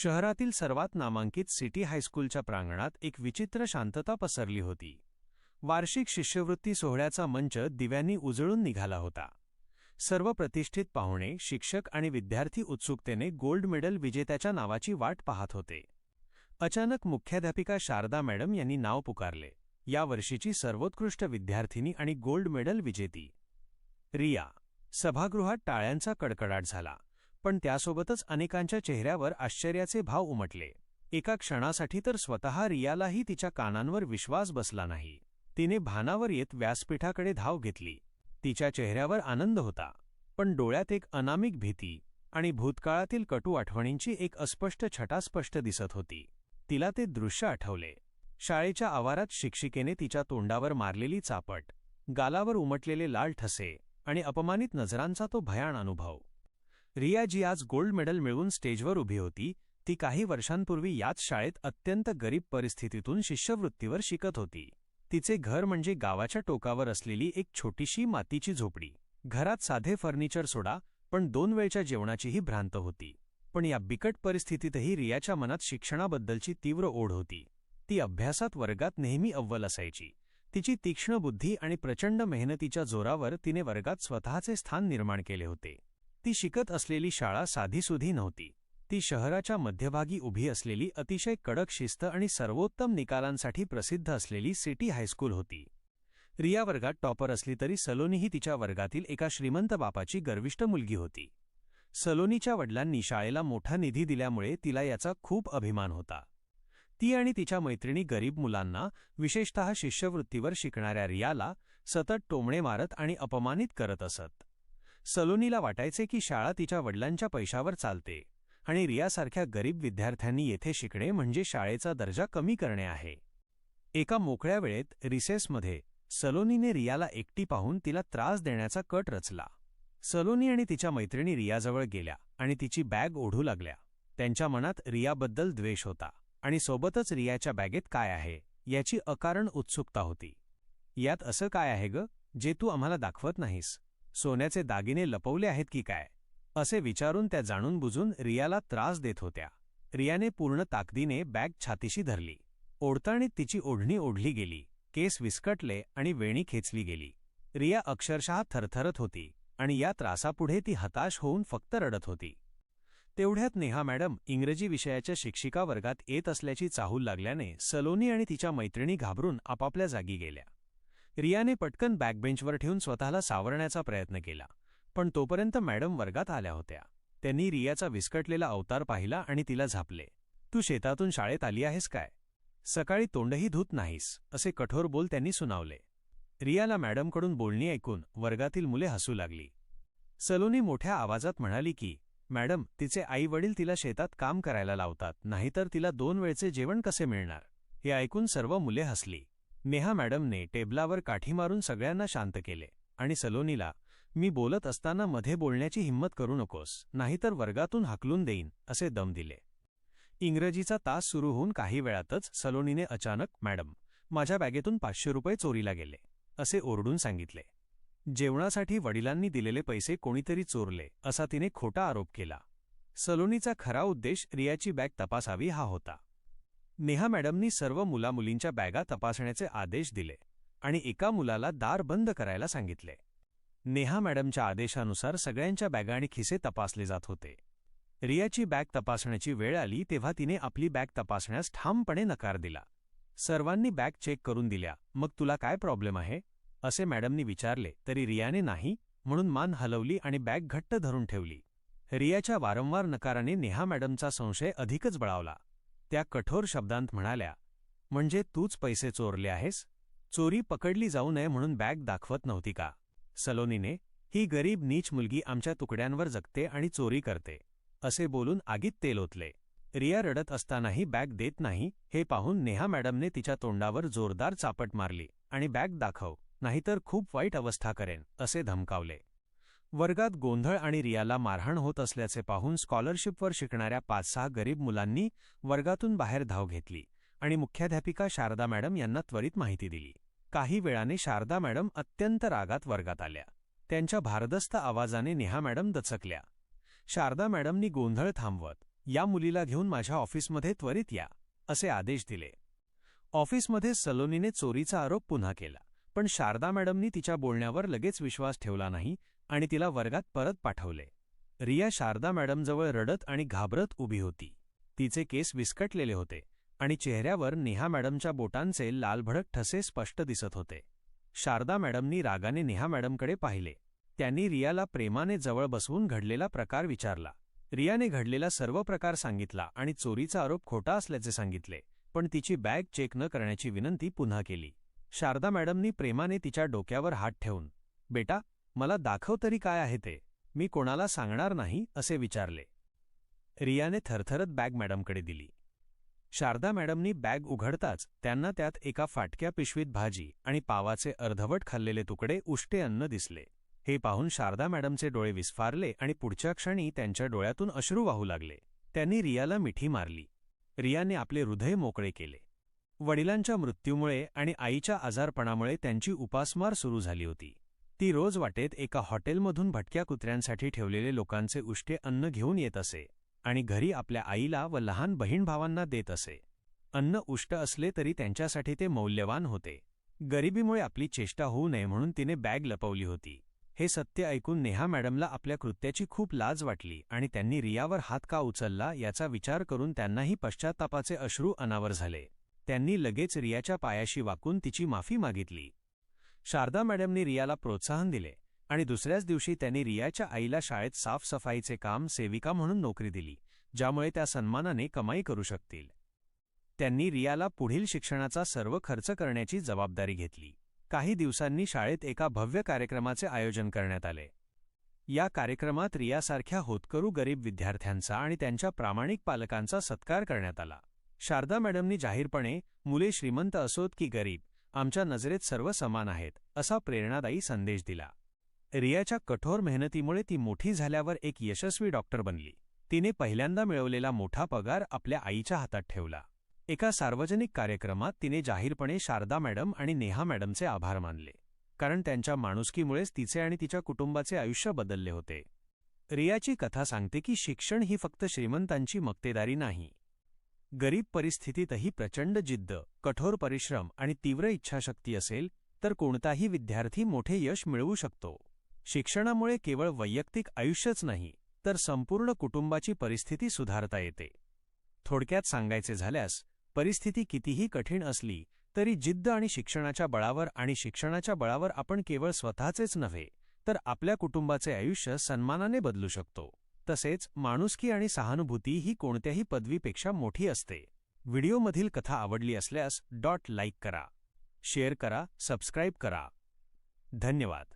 शहरातील सर्वात नामांकित सिटी हायस्कूलच्या प्रांगणात एक विचित्र शांतता पसरली होती. वार्षिक शिष्यवृत्ती सोहळ्याचा मंच दिव्यांनी उजळून निघाला होता. सर्व प्रतिष्ठित पाहुणे शिक्षक आणि विद्यार्थी उत्सुकतेने गोल्ड मेडल विजेत्याच्या नावाची वाट पाहत होते. अचानक मुख्याध्यापिका शारदा मॅडम यांनी नाव पुकारले. या वर्षीची सर्वोत्कृष्ट विद्यार्थिनी आणि गोल्ड मेडल विजेती. रिया. सभागृहात टाळ्यांचा कडकडाट झाला. पण त्यासोबतच अनेकांच्या चेहऱ्यावर आश्चर्याचे भाव उमटले. एका क्षणासाठी तर स्वतः रियालाही तिच्या कानांवर विश्वास बसला नाही. तिने भानावर येत व्यासपीठाकडे धाव घेतली. तिच्या चेहऱ्यावर आनंद होता. पण डोळ्यात एक अनामिक भीती आणि भूतकाळातील कटू आठवणींची एक अस्पष्ट छटा स्पष्ट दिसत होती. तिला ते दृश्य आठवले. शाळेच्या आवारात शिक्षिकेने तिच्या तोंडावर मारलेली चापट गालावर उमटलेले लाल ठसे आणि अपमानित नजरांचा तो भयाण अनुभव. रिया जी आज गोल्ड मेडल मिळवून स्टेजवर उभी होती. ती काही वर्षांपूर्वी याच शाळेत अत्यंत गरीब परिस्थितीतून शिष्यवृत्तीवर शिकत होती. तिचे घर म्हणजे गावाच्या टोकावर असलेली एक छोटीशी मातीची झोपडी. घरात साधे फर्निचर सोडा पण दोन वेळच्या जेवणाचीही भ्रांत होती. पण या बिकट परिस्थितीतही रियाच्या मनात शिक्षणाबद्दलची तीव्र ओढ होती. ती अभ्यासात वर्गात नेहमी अव्वल असायची. तिची तीक्ष्ण बुद्धी आणि प्रचंड मेहनतीच्या जोरावर तिने वर्गात स्वतःचे स्थान निर्माण केले होते. ती शिकत असलेली शाळा साधीसुधी नव्हती. ती शहराच्या मध्यभागी उभी असलेली अतिशय कडक शिस्त आणि सर्वोत्तम निकालांसाठी प्रसिद्ध असलेली सिटी हायस्कूल होती. रिया वर्गात टॉपर असली तरी सलोनीही तिच्या वर्गातील एका श्रीमंत बापाची गर्विष्ट मुलगी होती. सलोनीच्या वडिलांनी शाळेला मोठा निधी दिल्यामुळे तिला याचा खूप अभिमान होता. ती आणि तिच्या मैत्रिणी गरीब मुलांना विशेषतः शिष्यवृत्तीवर शिकणाऱ्या रियाला सतत टोमणे मारत आणि अपमानित करत असत. सलोनीला वाटायचे की शाळा तिच्या वडिलांच्या पैशावर चालते आणि रियासारख्या गरीब विद्यार्थ्यांनी येथे शिकणे म्हणजे शाळेचा दर्जा कमी करणे आहे. एका मोकळ्या वेळेत रिसेसमध्ये सलोनीने रियाला एकटी पाहून तिला त्रास देण्याचा कट रचला. सलोनी आणि तिच्या मैत्रिणी रियाजवळ गेल्या आणि तिची बॅग ओढू लागल्या. त्यांच्या मनात रियाबद्दल द्वेष होता आणि सोबतच रियाच्या बॅगेत काय आहे याची अकारण उत्सुकता होती. यात असं काय आहे ग जे तू आम्हाला दाखवत नाहीस? सोन्याचे दागिने लपवले आहेत की काय? असे विचारून त्या जाणून बुजून रियाला त्रास देत होत्या. रियाने पूर्ण ताकदीने बॅग छातीशी धरली. ओढताणीत तिची ओढणी ओढली गेली. केस विस्कटले आणि वेणी खेचली गेली. रिया अक्षरशः थरथरत होती आणि या त्रासापुढे ती हताश होऊन फक्त रडत होती. तेवढ्यात नेहा मॅडम इंग्रजी विषयाच्या शिक्षिका वर्गात येत असल्याची चाहूल लागल्याने सलोनी आणि तिच्या मैत्रिणी घाबरून आपापल्या जागी गेल्या. रियाने पटकन बॅकबेंचवर ठेवून स्वतःला सावरण्याचा प्रयत्न केला. पण तोपर्यंत मॅडम वर्गात आल्या होत्या. त्यांनी रियाचा विस्कटलेला अवतार पाहिला आणि तिला झापले. तू शेतातून शाळेत आली आहेस काय? सकाळी तोंडही धूत नाहीस असे कठोर बोल त्यांनी सुनावले. रियाला मॅडमकडून बोलणी ऐकून वर्गातील मुले हसू लागली. सलोनी मोठ्या आवाजात म्हणाली की मॅडम तिचे आई वडील तिला शेतात काम करायला लावतात नाहीतर तिला दोन वेळचे जेवण कसे मिळणार? हे ऐकून सर्व मुले हसली. नेहा मॅडमने टेबलावर काठी मारून सगळ्यांना शांत केले आणि सलोनीला मी बोलत असताना मध्ये बोलण्याची हिंमत करू नकोस नाहीतर वर्गातून हाकलून देईन असे दम दिले. इंग्रजीचा तास सुरू होऊन काही वेळातच सलोनीने अचानक मॅडम माझ्या बॅगेतून पाचशे रुपये चोरीला गेले असे ओरडून सांगितले. जेवणासाठी वडिलांनी दिलेले पैसे कोणीतरी चोरले असा तिने खोटा आरोप केला. सलोनीचा खरा उद्देश रियाची बॅग तपासावी हा होता. नेहा मॅडमनी सर्व मुलामुलींच्या बॅगा तपासण्याचे आदेश दिले आणि एका मुलाला दार बंद करायला सांगितले. नेहा मॅडमच्या आदेशानुसार सगळ्यांच्या बॅगा आणि खिसे तपासले जात होते. रियाची बॅग तपासण्याची वेळ आली तेव्हा तिने आपली बॅग तपासण्यास ठामपणे नकार दिला. सर्वांनी बॅग चेक करून दिल्या मग तुला काय प्रॉब्लेम आहे? असे मॅडमनी विचारले तरी रियाने नाही म्हणून मान हलवली आणि बॅग घट्ट धरून ठेवली. रियाच्या वारंवार नकाराने नेहा मॅडमचा संशय अधिकच बळावला. त्या कठोर शब्दांत म्हणाल्या म्हणजे तूच पैसे चोरले आहेस? चोरी पकडली जाऊ नये म्हणून बॅग दाखवत नव्हती का? सलोनीने ही गरीब नीच मुलगी आमच्या तुकड्यांवर जगते आणि चोरी करते असे बोलून आगीत तेल ओतले. रिया रडत असतानाही बॅग देत नाही हे पाहून नेहा मॅडमने तिच्या तोंडावर जोरदार चापट मारली आणि बॅग दाखव नाहीतर खूप वाईट अवस्था करेन असे धमकावले. वर्गात गोंधळ आणि रियाला मारहाण होत असल्याचे पाहून स्कॉलरशिपवर शिकणाऱ्या पाच सहा गरीब मुलांनी वर्गातून बाहेर धाव घेतली आणि मुख्याध्यापिका शारदा मॅडम यांना त्वरित माहिती दिली. काही वेळाने शारदा मॅडम अत्यंत रागात वर्गात आल्या. त्यांच्या भारदस्त आवाजाने नेहा मॅडम दचकल्या. शारदा मॅडमनी गोंधळ थांबवत या मुलीला घेऊन माझ्या ऑफिसमध्ये त्वरित या असे आदेश दिले. ऑफिसमध्ये सलोनीने चोरीचा आरोप पुन्हा केला पण शारदा मॅडमनी तिच्या बोलण्यावर लगेच विश्वास ठेवला नाही आणि तिला वर्गात परत पाठवले. रिया शारदा मॅडमजवळ रडत आणि घाबरत उभी होती. तिचे केस विस्कटलेले होते आणि चेहऱ्यावर नेहा मॅडमच्या बोटांचे लालभडक ठसे स्पष्ट दिसत होते. शारदा मॅडमनी रागाने नेहा मॅडमकडे पाहिले. त्यांनी रियाला प्रेमाने जवळ बसवून घडलेला प्रकार विचारला. रियाने घडलेला सर्व प्रकार सांगितला आणि चोरीचा आरोप खोटा असल्याचे सांगितले पण तिची बॅग चेक न करण्याची विनंती पुन्हा केली. शारदा मॅडमनी प्रेमाने तिच्या डोक्यावर हात ठेवून बेटा मला दाखव तरी काय आहे ते. मी कोणाला सांगणार नाही असे विचारले. रियाने थरथरत बॅग मॅडमकडे दिली. शारदा मॅडमनी बॅग उघडताच त्यांना त्यात एका फाटक्या पिशवीत भाजी आणि पावाचे अर्धवट खाल्लेले तुकडे उष्टे अन्न दिसले. हे पाहून शारदा मॅडमचे डोळे विस्फारले आणि पुढच्या क्षणी त्यांच्या डोळ्यातून अश्रू वाहू लागले. त्यांनी रियाला मिठी मारली. रियाने आपले हृदय मोकळे केले. वडिलांच्या मृत्यूमुळे आणि आईच्या आजारपणामुळे त्यांची उपासमार सुरू झाली होती. ती रोज वाटेत एका हॉटेलमधून भटक्या कुत्र्यांसाठी ठेवलेले लोकांचे उष्टे अन्न घेऊन येत असे आणि घरी आपल्या आईला व लहान बहीण भावांना देत असे. अन्न उष्ट असले तरी त्यांच्यासाठी ते मौल्यवान होते. गरिबीमुळे आपली चेष्टा होऊ नये म्हणून तिने बॅग लपवली होती. हे सत्य ऐकून नेहा मॅडमला आपल्या कृत्याची खूप लाज वाटली आणि त्यांनी रियावर हात का उचलला याचा विचार करून त्यांनाही पश्चात्तापाचे अश्रू अनावर झाले. त्यांनी लगेच रियाच्या पायाशी वाकून तिची माफी मागितली. शारदा मॅडमनी रियाला प्रोत्साहन दिले आणि दुसऱ्याच दिवशी त्यांनी रियाच्या आईला शाळेत साफसफाईचे काम सेविका म्हणून नोकरी दिली ज्यामुळे त्या सन्मानाने कमाई करू शकतील. त्यांनी रियाला पुढील शिक्षणाचा सर्व खर्च करण्याची जबाबदारी घेतली. काही दिवसांनी शाळेत एका भव्य कार्यक्रमाचे आयोजन करण्यात आले. या कार्यक्रमात रियासारख्या होतकरू गरीब विद्यार्थ्यांचा आणि त्यांच्या प्रामाणिक पालकांचा सत्कार करण्यात आला. शारदा मॅडमनी जाहीरपणे मुले श्रीमंत असोत की गरीब आमच्या नजरेत सर्व समान आहेत असा प्रेरणादायी संदेश दिला. रियाच्या कठोर मेहनतीमुळे ती मोठी झाल्यावर एक यशस्वी डॉक्टर बनली. तिने पहिल्यांदा मिळवलेला मोठा पगार आपल्या आईच्या हातात ठेवला. एका सार्वजनिक कार्यक्रमात तिने जाहीरपणे शारदा मॅडम आणि नेहा मॅडमचे आभार मानले कारण त्यांच्या माणुसकीमुळेच तिचे आणि तिच्या कुटुंबाचे आयुष्य बदलले होते. रियाची कथा सांगते की शिक्षण ही फक्त श्रीमंतांची मक्तेदारी नाही गरीब परिस्थितीतही प्रचंड जिद्द कठोर परिश्रम आणि तीव्र इच्छाशक्ती असेल तर कोणताही विद्यार्थी मोठे यश मिळवू शकतो. शिक्षणामुळे केवळ वैयक्तिक आयुष्यच नाही तर संपूर्ण कुटुंबाची परिस्थिती सुधारता येते. थोडक्यात सांगायचे झाल्यास परिस्थिती कितीही कठीण असली तरी जिद्द आणि शिक्षणाच्या बळावर आणि शिक्षणाच्या बळावर आपण केवळ स्वतःचेच नव्हे तर आपल्या कुटुंबाचे आयुष्य सन्मानाने बदलू शकतो. तसेच माणुसकी आणि सहानुभूती ही कोणत्याही पदवीपेक्षा मोठी असते. व्हिडिओमधील कथा आवडली असल्यास डॉट लाईक करा. शेअर करा सबस्क्राईब करा. धन्यवाद.